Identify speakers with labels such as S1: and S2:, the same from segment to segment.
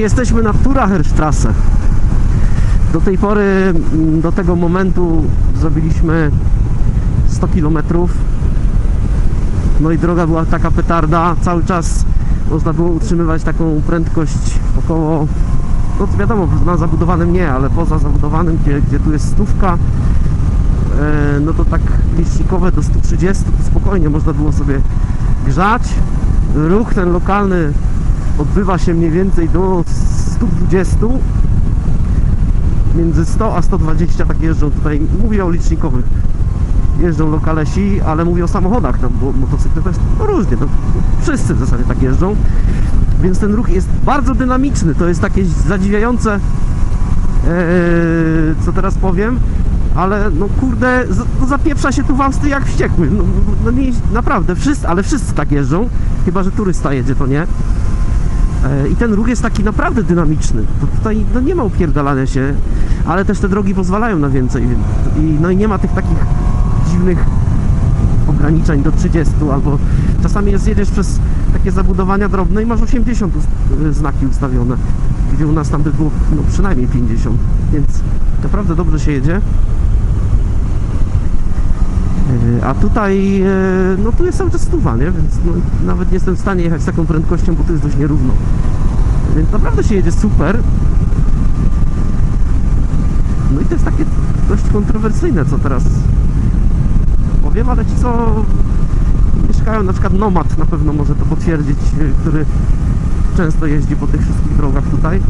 S1: jesteśmy na Turacherstrasse. Do tej pory, mm, do tego momentu zrobiliśmy 100 km. No i droga była taka petarda, cały czas można było utrzymywać taką prędkość około, no wiadomo, na zabudowanym nie, ale poza zabudowanym, gdzie, gdzie tu jest stówka, e, no to tak licznikowe do 130 to spokojnie można było sobie grzać. Ruch ten lokalny odbywa się mniej więcej do 120 między 100 a 120 tak jeżdżą tutaj, mówię o licznikowych jeżdżą lokalesi, ale mówię o samochodach tam, bo motocykle to jest no różnie, no, wszyscy w zasadzie tak jeżdżą więc ten ruch jest bardzo dynamiczny, to jest takie zadziwiające e, co teraz powiem ale no kurde, z- no zapieprza się tu w Austrii jak wściekły. No, no nie, naprawdę, wszyscy, ale wszyscy tak jeżdżą, chyba że turysta jedzie, to nie. E, I ten ruch jest taki naprawdę dynamiczny. To tutaj no nie ma upierdalania się, ale też te drogi pozwalają na więcej. I, no i nie ma tych takich dziwnych ograniczeń do 30 albo czasami jest jedziesz przez takie zabudowania drobne i masz 80 ust- y, znaki ustawione, gdzie u nas tam by było no, przynajmniej 50, więc naprawdę dobrze się jedzie. A tutaj, yy, no tu jest cały czas stuwa, nie? Więc no, nawet nie jestem w stanie jechać z taką prędkością, bo tu jest dość nierówno. Więc naprawdę się jedzie super. No i to jest takie dość kontrowersyjne, co teraz powiem, ale ci co mieszkają, na przykład Nomad na pewno może to potwierdzić, yy, który często jeździ po tych wszystkich drogach tutaj.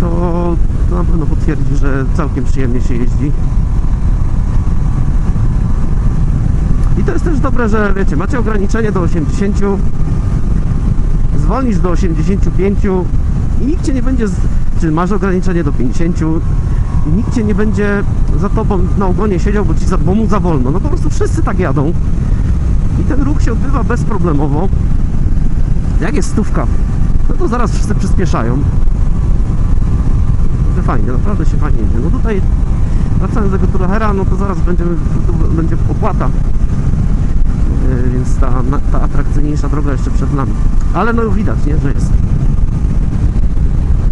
S1: To, to na pewno potwierdzi, że całkiem przyjemnie się jeździ. I to jest też dobre, że wiecie, macie ograniczenie do 80, zwolnisz do 85 i nikt cię nie będzie, czy masz ograniczenie do 50 i nikt cię nie będzie za tobą na ogonie siedział, bo, ci za, bo mu za wolno. No po prostu wszyscy tak jadą i ten ruch się odbywa bezproblemowo. Jak jest stówka, no to zaraz wszyscy przyspieszają. To fajnie, naprawdę się fajnie jedzie. No tutaj wracając do tego Turahera, no to zaraz będziemy, będzie opłata więc ta, ta atrakcyjniejsza droga jeszcze przed nami. Ale no widać, nie, że jest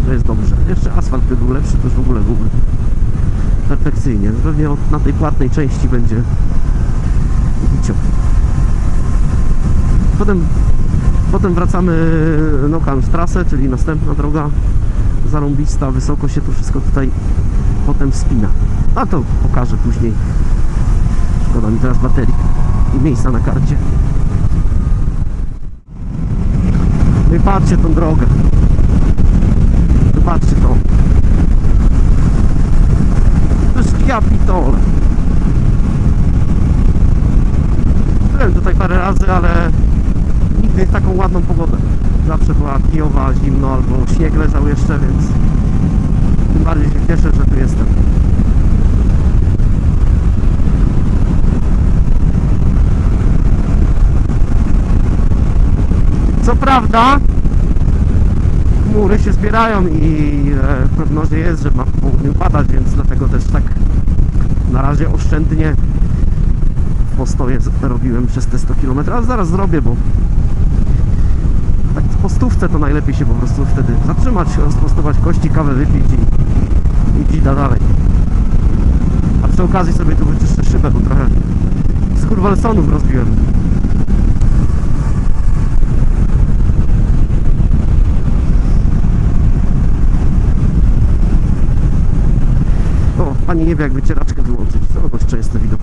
S1: że jest dobrze. Jeszcze asfalt by był lepszy, to już w ogóle byłby perfekcyjnie. Pewnie od, na tej płatnej części będzie bicio. Potem, potem wracamy Nokam w trasę, czyli następna droga zarąbista, wysoko się to wszystko tutaj potem wspina. A to pokażę później. Szkoda mi teraz baterii miejsca na karcie. No i patrzcie tą drogę. Zobaczcie to. To jest ja pitole. Byłem tutaj parę razy, ale nigdy taką ładną pogodę. Zawsze była kijowa, zimno albo śnieg leżał jeszcze, więc tym bardziej się cieszę, że tu jestem. Co prawda chmury się zbierają i e, w jest, że ma w południu padać, więc dlatego też tak na razie oszczędnie z- robiłem przez te 100 km, ale zaraz zrobię, bo tak po stówce to najlepiej się po prostu wtedy zatrzymać, rozprostować kości, kawę wypić i i iść dalej. A przy okazji sobie tu wyczyszczę szybę, bo trochę skurwalsonów rozbiłem. O, pani nie wie jak wycieraczkę wyłączyć. To dość częsty widok.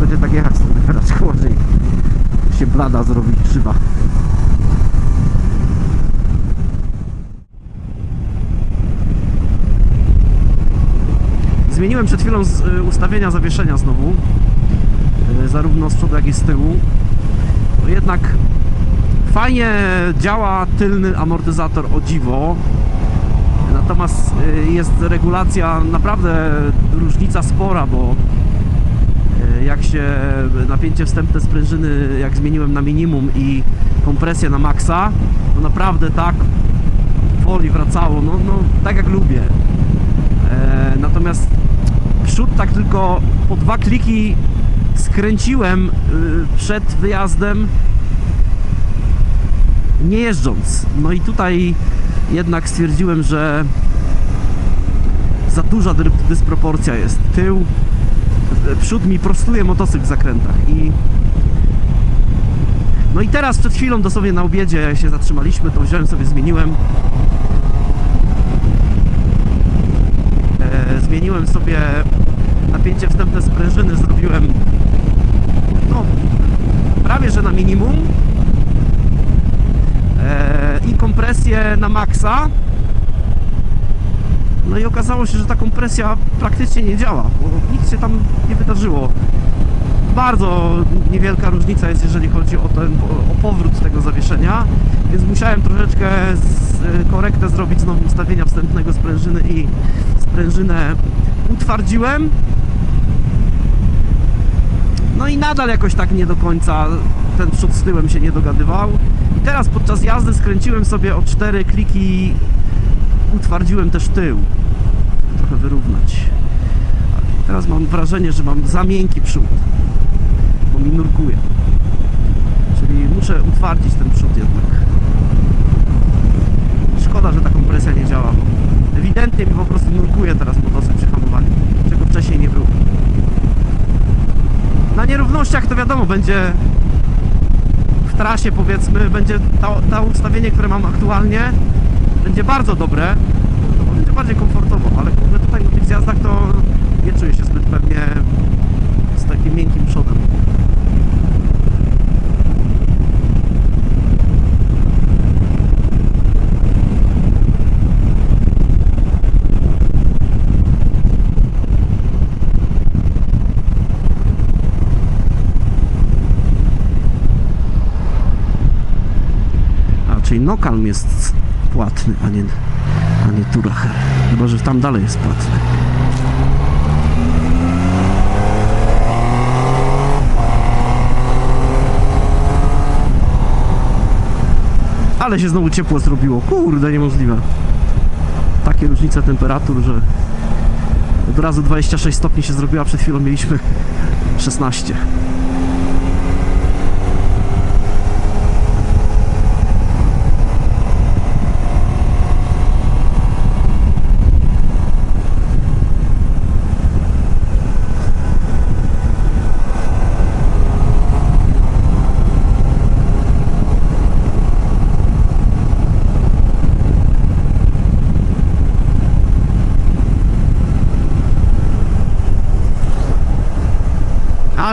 S1: Będzie tak jechać z tą wycieraczką, może się blada zrobi krzywa. Zmieniłem przed chwilą z, y, ustawienia zawieszenia znowu. y, Zarówno z przodu jak i z tyłu. To jednak Fajnie działa tylny amortyzator o dziwo. Natomiast y, jest regulacja naprawdę różnica spora, bo y, jak się napięcie wstępne sprężyny, jak zmieniłem na minimum i kompresję na maksa, to naprawdę tak woli wracało, no, no tak jak lubię. E, natomiast przód tak tylko po dwa kliki skręciłem y, przed wyjazdem nie jeżdżąc. No i tutaj jednak stwierdziłem, że za duża dysproporcja jest. Tył, przód mi prostuje motocykl w zakrętach i no i teraz przed chwilą dosłownie na obiedzie się zatrzymaliśmy, to wziąłem sobie, zmieniłem e, zmieniłem sobie napięcie wstępne sprężyny, zrobiłem no, prawie że na minimum i kompresję na maksa no i okazało się, że ta kompresja praktycznie nie działa, bo nic się tam nie wydarzyło bardzo niewielka różnica jest, jeżeli chodzi o, ten, o powrót tego zawieszenia, więc musiałem troszeczkę z, korektę zrobić znowu ustawienia wstępnego sprężyny i sprężynę utwardziłem. No i nadal jakoś tak nie do końca ten przód z tyłem się nie dogadywał. I teraz podczas jazdy skręciłem sobie o cztery kliki, utwardziłem też tył, trochę wyrównać. Teraz mam wrażenie, że mam za miękki przód, bo mi nurkuje. Czyli muszę utwardzić ten przód jednak. Szkoda, że ta kompresja nie działa, bo ewidentnie mi po prostu nurkuje teraz motocykl przy hamowaniu, czego wcześniej nie było. Na nierównościach to wiadomo, będzie w trasie powiedzmy, będzie to, to ustawienie, które mam aktualnie, będzie bardzo dobre, to będzie bardziej komfortowo, ale kurde, tutaj na tych zjazdach to nie czuję się zbyt pewnie z takim miękkim przodem. Nokalm jest płatny, a nie, a nie Turacher. Chyba, że tam dalej jest płatny. Ale się znowu ciepło zrobiło. Kurde, niemożliwe. Takie różnice temperatur, że od razu 26 stopni się zrobiła, przed chwilą mieliśmy 16.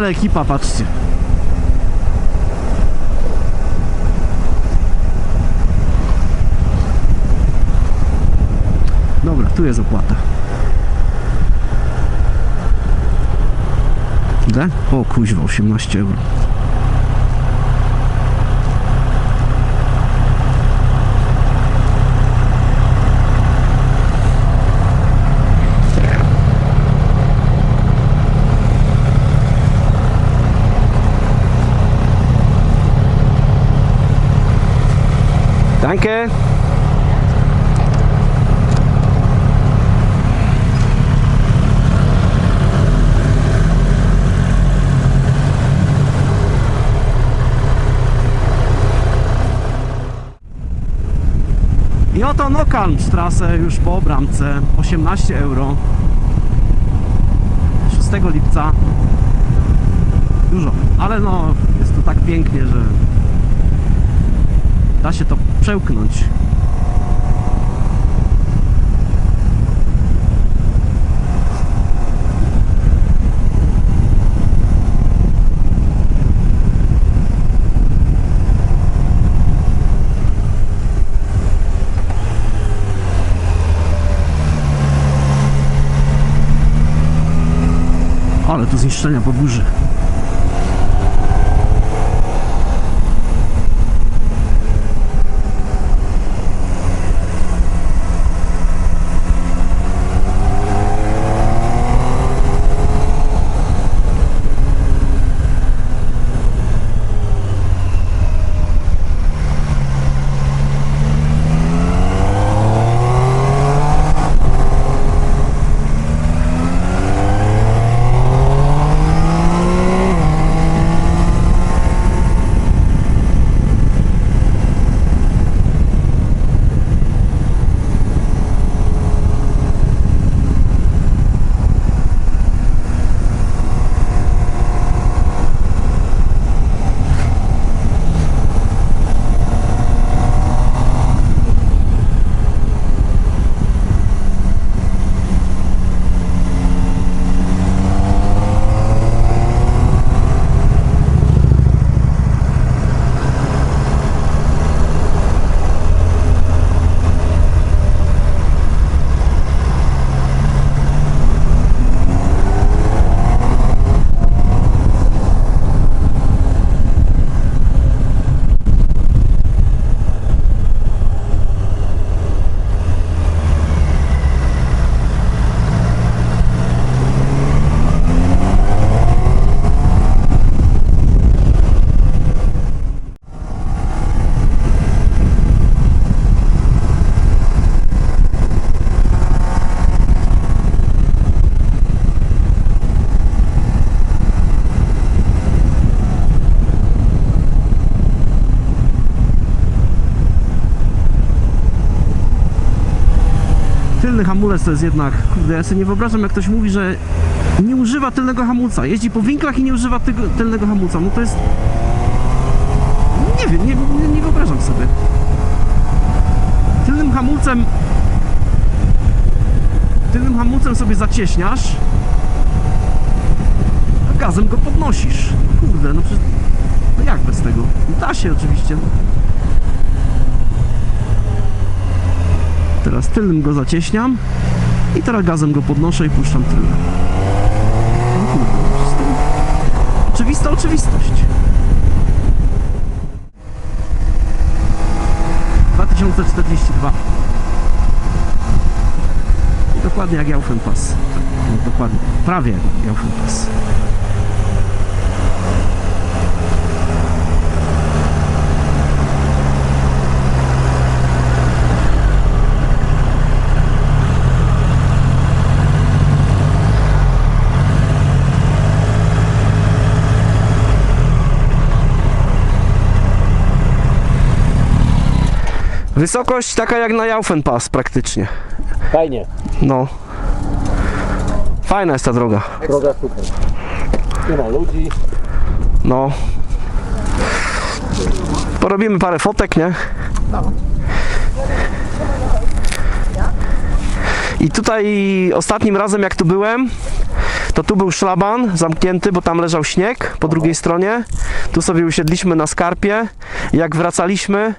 S1: Ale ekipa, patrzcie. Dobra, tu jest opłata. Ile? O kuźwa, 18 euro. Danke. I oto Nokalm trasę już po bramce 18 euro 6 lipca dużo, ale no jest to tak pięknie, że da się to przełknąć. Ale tu zniszczenia po burzy. To jest jednak, kurde, ja sobie nie wyobrażam jak ktoś mówi, że nie używa tylnego hamulca, jeździ po winklach i nie używa tylnego hamulca, no to jest... Nie wiem, nie, nie, nie wyobrażam sobie. Tylnym hamulcem... Tylnym hamulcem sobie zacieśniasz, a gazem go podnosisz. Kurde, no przecież... No jak bez tego? Da się oczywiście. Teraz tylnym go zacieśniam i teraz gazem go podnoszę i puszczam tylne. No Oczywista oczywistość. 2042. Dokładnie jak Jaufenpass. Tak, no dokładnie. Prawie jak Jaufenpass. Wysokość taka jak na Jaufenpass praktycznie.
S2: Fajnie.
S1: No. Fajna jest ta droga.
S2: Droga super. Nie ma ludzi.
S1: No. Porobimy parę fotek, nie? I tutaj ostatnim razem jak tu byłem, to tu był szlaban zamknięty, bo tam leżał śnieg po drugiej stronie. Tu sobie usiedliśmy na skarpie. Jak wracaliśmy,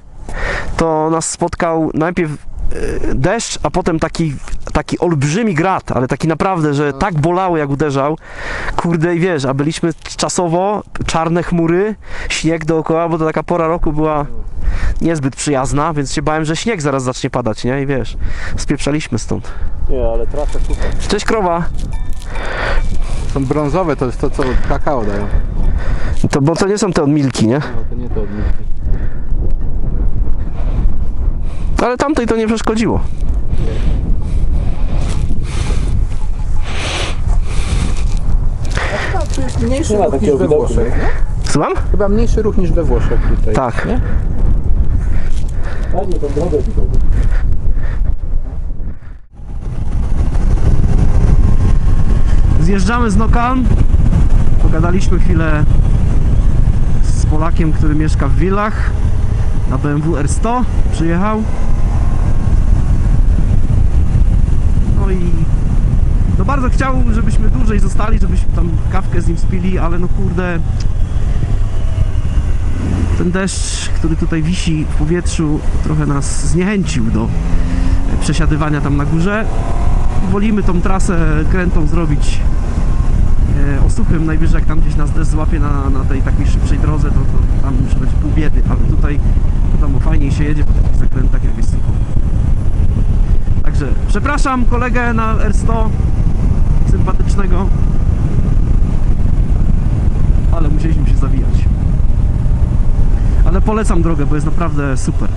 S1: to nas spotkał najpierw e, deszcz, a potem taki, taki olbrzymi grat, ale taki naprawdę, że tak bolało jak uderzał. Kurde i wiesz, a byliśmy czasowo, czarne chmury, śnieg dookoła, bo to taka pora roku była niezbyt przyjazna, więc się bałem, że śnieg zaraz zacznie padać, nie? I wiesz, spieprzaliśmy stąd.
S2: Nie, ale trasa super.
S1: Cześć krowa!
S3: Są brązowe, to jest to, co kakao dają.
S1: To, bo to nie są te od Milki, nie?
S3: No to nie to od nich.
S1: Ale tamtej to nie przeszkodziło.
S3: Mniejszy ruch niż we Włoszech. nie?
S1: Słucham?
S3: Chyba mniejszy ruch niż we Włoszech tutaj.
S1: Tak.
S3: Nie?
S2: Fajnie tą drogę.
S1: Zjeżdżamy z Nokan. Pogadaliśmy chwilę z Polakiem, który mieszka w Willach. Na BMW R100 przyjechał. No i no bardzo chciał, żebyśmy dłużej zostali, żebyśmy tam kawkę z nim spili, ale no kurde. Ten deszcz, który tutaj wisi w powietrzu trochę nas zniechęcił do przesiadywania tam na górze. Wolimy tą trasę krętą zrobić e, osuchym, najwyżej jak tam gdzieś nas deszcz złapie na, na tej takiej szybszej drodze, to, to tam już będzie pół biedy, ale tutaj tam fajniej się jedzie po takich zakrętach jak jest sucho. Także przepraszam kolegę na R100 sympatycznego, ale musieliśmy się zawijać. Ale polecam drogę, bo jest naprawdę super.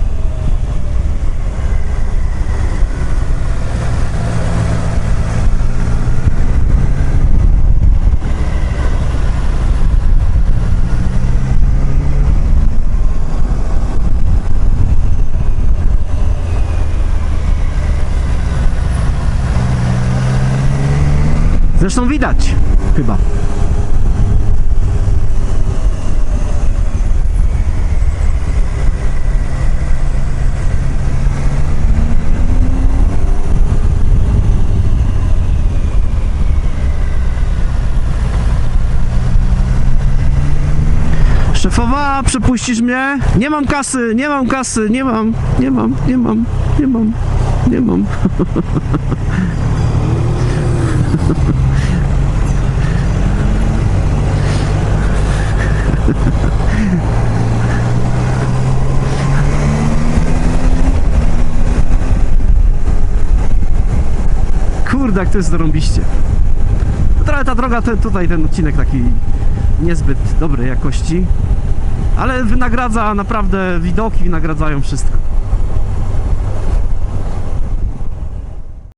S1: Zresztą widać, chyba. Szefowa, przepuścisz mnie? Nie mam kasy, nie mam kasy, nie mam, nie mam, nie mam, nie mam, nie mam. Kurde, jak to jest zarąbiście. Trochę ta droga, ten, tutaj ten odcinek taki niezbyt dobrej jakości, ale wynagradza naprawdę, widoki wynagradzają wszystko.